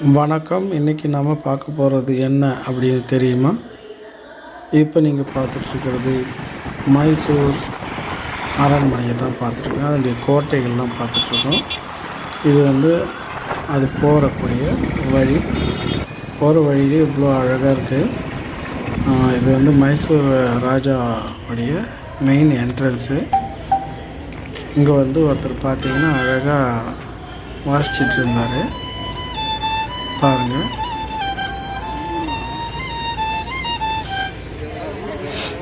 வணக்கம். இன்றைக்கி நாம் பார்க்க போகிறது என்ன அப்படின்னு தெரியுமா? இப்போ நீங்கள் பார்த்துட்ருக்கிறது மைசூர் அரண்மனையை தான் பார்த்துருக்கோம் அதனுடைய கோட்டைகள்லாம் பார்த்துட்ருக்கோம் இது வந்து அது போகக்கூடிய வழி. போகிற வழியிலே இவ்வளோ அழகாக இருக்குது இது வந்து மைசூர் ராஜாவுடைய மெயின் என்ட்ரன்ஸு இங்கே வந்து ஒருத்தர் பார்த்தீங்கன்னா அழகாக வாசிச்சிட்டு இருந்தார். பாருங்கள்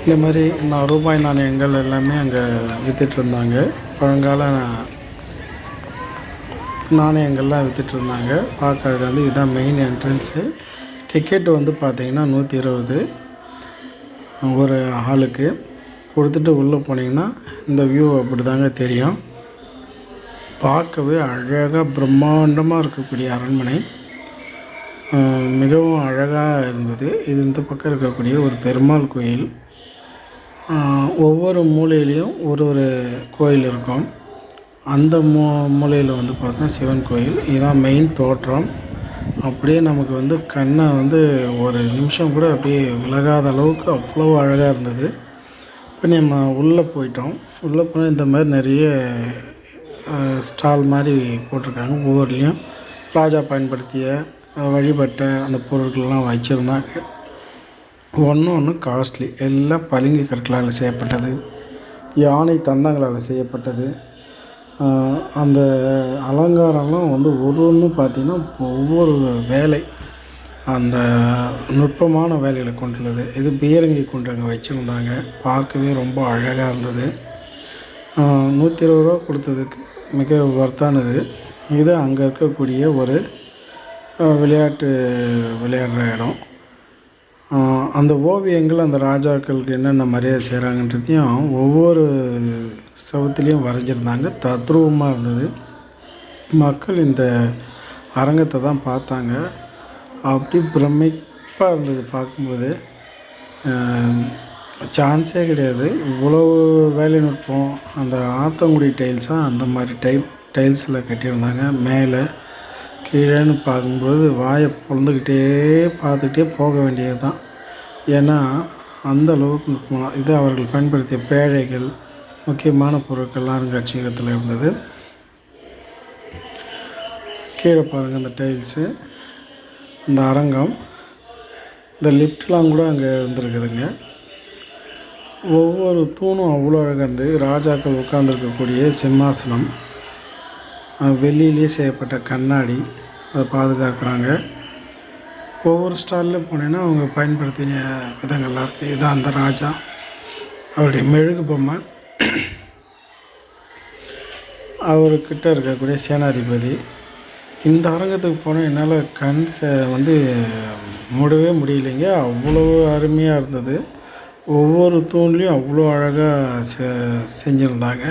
இந்த மாதிரி நான் ரூபாய் நாணயங்கள் எல்லாமே அங்கே வித்துட்டு இருந்தாங்க. பழங்கால நாணயங்கள்லாம் வித்துட்டு இருந்தாங்க. பார்க்கறது வந்து இதுதான் மெயின் என்ட்ரன்ஸு டிக்கெட்டு வந்து பார்த்தீங்கன்னா நூற்றி இருபது. ஒரு ஹாலுக்கு கொடுத்துட்டு உள்ளே போனீங்கன்னா இந்த வியூ அப்படி தாங்க தெரியும். பார்க்கவே அழகாக பிரம்மாண்டமாக இருக்கக்கூடிய அரண்மனை. மிகவும் அழகாக இருந்தது. இது இந்த பக்கம் இருக்கக்கூடிய ஒரு பெருமாள் கோயில். ஒவ்வொரு மூலையிலையும் ஒரு ஒரு கோயில் இருக்கும். அந்த மூ மூலையில் வந்து பார்த்தோன்னா சிவன் கோயில். இதுதான் மெயின் தோற்றம். அப்படியே நமக்கு வந்து கண்ணை வந்து ஒரு நிமிஷம் கூட அப்படியே விலகாத அளவுக்கு அவ்வளோ அழகாக இருந்தது. இப்போ நம்ம உள்ளே போயிட்டோம். உள்ளே போனால் இந்த மாதிரி நிறைய ஸ்டால் மாதிரி போட்டிருக்காங்க ஒவ்வொருலேயும். ராஜா பயன்படுத்திய வழிபட்ட அந்த பொருட்கள்லாம் வச்சுருந்தாங்க. ஒன்று ஒன்று காஸ்ட்லி எல்லாம் பளிங்கு கற்களால் செய்யப்பட்டது. யானை தந்தங்களால் செய்யப்பட்டது. அந்த அலங்காரம்லாம் வந்து ஒரு ஒன்று பார்த்திங்கன்னா ஒவ்வொரு வேலை அந்த நுட்பமான வேலைகளை கொண்டுள்ளது. இது பீரங்கி கொண்டு அங்கே வச்சுருந்தாங்க. பார்க்கவே ரொம்ப அழகாக இருந்தது. நூற்றி இருபது ரூபா கொடுத்ததுக்கு மிக ஒர்த்தானது இது அங்கே இருக்கக்கூடிய ஒரு விளையாட்டு விளையாடுற இடம். அந்த ஓவியங்கள் அந்த ராஜாக்களுக்கு என்னென்ன மரியாதை செய்கிறாங்கன்றதையும் ஒவ்வொரு சவத்துலேயும் வரைஞ்சிருந்தாங்க. தத்ரூபமாக இருந்தது. மக்கள் இந்த அரங்கத்தை தான் பார்த்தாங்க. அப்படி பிரமிப்பாக இருந்தது பார்க்கும்போது. சான்ஸே கிடையாது. இவ்வளோ வேலைநுட்பம் அந்த ஆத்தங்குடி டைல்ஸாக அந்த மாதிரி டைப் டைல்ஸில் கட்டியிருந்தாங்க. மேலே கீழேன்னு பார்க்கும்போது வாயை பிறந்துக்கிட்டே பார்த்துக்கிட்டே போக வேண்டியது தான் ஏன்னா அந்த அளவுக்கு இது அவர்கள் பயன்படுத்திய பேழைகள் முக்கியமான பொருட்கள்லாம் அருங்காட்சியகத்தில் இருந்தது. கீழே பாருங்கள் அந்த டைல்ஸு அந்த அரங்கம். இந்த லிஃப்ட்லாம் கூட அங்கே இருந்திருக்குதுங்க. ஒவ்வொரு தூணும் அவ்வளோ அழகாக இருந்து ராஜாக்கள் உட்காந்துருக்கக்கூடிய சிம்மாசனம். வெள்ளியிலேயே செய்யப்பட்ட கண்ணாடி அதை பாதுகாக்கிறாங்க. ஒவ்வொரு ஸ்டாலில் போனீங்கன்னா அவங்க பயன்படுத்தின விதங்கள்லாம் இருக்குது இதான் அந்த ராஜா அவருடைய மெழுகு பொம்மை. அவர்கிட்ட இருக்கக்கூடிய சேனாதிபதி. இந்த அரங்கத்துக்கு போனால் என்னால் கண் வந்து மூடவே முடியலைங்க. அவ்வளோ அருமையாக இருந்தது. ஒவ்வொரு தூண்லேயும் அவ்வளோ அழகாக செ செஞ்சுருந்தாங்க.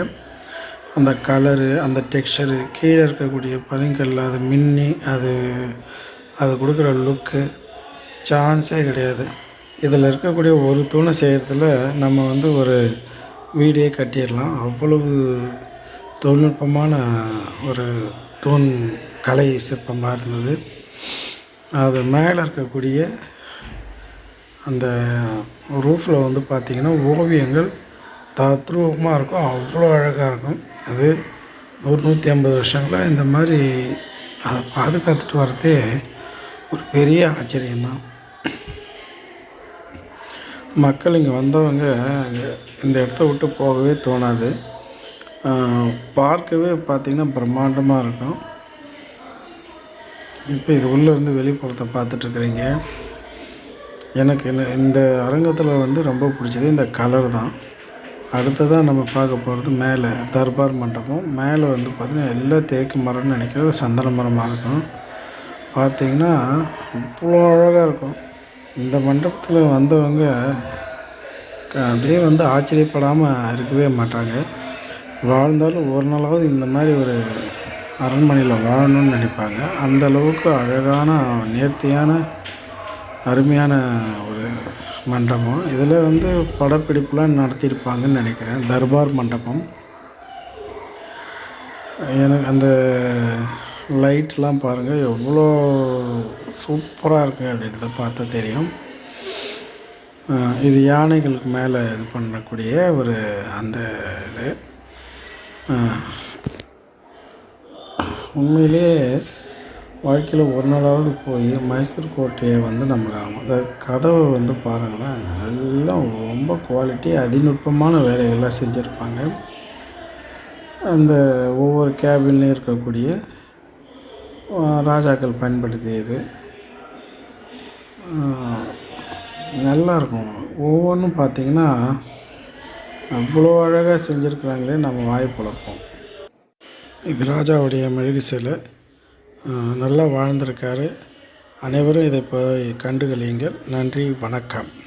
அந்த கலரு அந்த டெக்ஸ்சரு கீழே இருக்கக்கூடிய பளிங்கல்ல அது மின்னி அது அது கொடுக்குற லுக்கு சான்ஸே கிடையாது. இதில் இருக்கக்கூடிய ஒரு தூணை செய்கிறதுல நம்ம வந்து ஒரு வீடே கட்டிடலாம். அவ்வளவு தொழில்நுட்பமான ஒரு தூண் கலை சிற்பமாக இருந்தது. அது மேலே இருக்கக்கூடிய அந்த ரூஃபில் வந்து பார்த்திங்கன்னா ஓவியங்கள் தத்ரூபமாக இருக்கும். அவ்வளோ அழகாக இருக்கும். அது நூறு நூற்றி ஐம்பது வருஷங்களாக இந்த மாதிரி அதை பாதுகாத்துட்டு வரதே ஒரு பெரிய ஆச்சரியம்தான். மக்கள் இங்கே வந்தவங்க இந்த இடத்த விட்டு போகவே தோணாது. பார்க்கவே பார்த்திங்கன்னா பிரம்மாண்டமாக இருக்கும். இப்போ இது உள்ளே இருந்து வெளிப்புறத்தை பார்த்துட்ருக்குறீங்க எனக்கு என்ன இந்த அரங்கத்தில் வந்து ரொம்ப பிடிச்சது இந்த கலர் தான். அடுத்ததாக நம்ம பார்க்க போகிறது மேலே தர்பார் மண்டபம். மேலே வந்து பார்த்திங்கன்னா எல்லா தேக்கு மரம்னு நினைக்கிறது சந்தன மரமாக இருக்கும். பார்த்திங்கன்னா அவ்வளோ அழகாக இருக்கும். இந்த மண்டபத்தில் வந்தவங்க அப்படியே வந்து ஆச்சரியப்படாமல் இருக்கவே மாட்டாங்க. வாழ்ந்தாலும் ஒரு நாளாவது இந்த மாதிரி ஒரு அரண்மனையில் வாழணும்னு நினைப்பாங்க. அந்த அளவுக்கு அழகான நேர்த்தியான அருமையான ஒரு மண்டபம். இதில் வந்து படப்பிடிப்புலாம் நடத்தியிருப்பாங்கன்னு நினைக்கிறேன். தர்பார் மண்டபம். எனக்கு அந்த லைட்லாம் பாருங்கள் எவ்வளோ சூப்பராக இருக்குது அப்படின்றத பார்த்தா தெரியும். இது யானைகளுக்கு மேலே இது பண்ணக்கூடிய ஒரு அந்த இது. உண்மையிலேயே வாழ்க்கையில் ஒரு நாளாவது போய் மைசூர் கோட்டையை வந்து நம்ம அந்த கதவை வந்து பாருங்களேன் எல்லாம் ரொம்ப குவாலிட்டி அதிநுட்பமான வேலைகள்லாம் செஞ்சுருப்பாங்க. அந்த ஒவ்வொரு கேபின்லேயும் இருக்கக்கூடிய ராஜாக்கள் பயன்படுத்தியது. நல்லாயிருக்கும் ஒவ்வொன்றும் பார்த்தீங்கன்னா அவ்வளோ அழகாக செஞ்சுருக்குறாங்களே நம்ம வாய் பிளப்போம் இது ராஜாவுடைய மெழுகு சிலை. நல்லா வாழ்ந்திருக்காரு. அனைவரும் இதை போய் கண்டுகளியுங்கள் நன்றி வணக்கம்.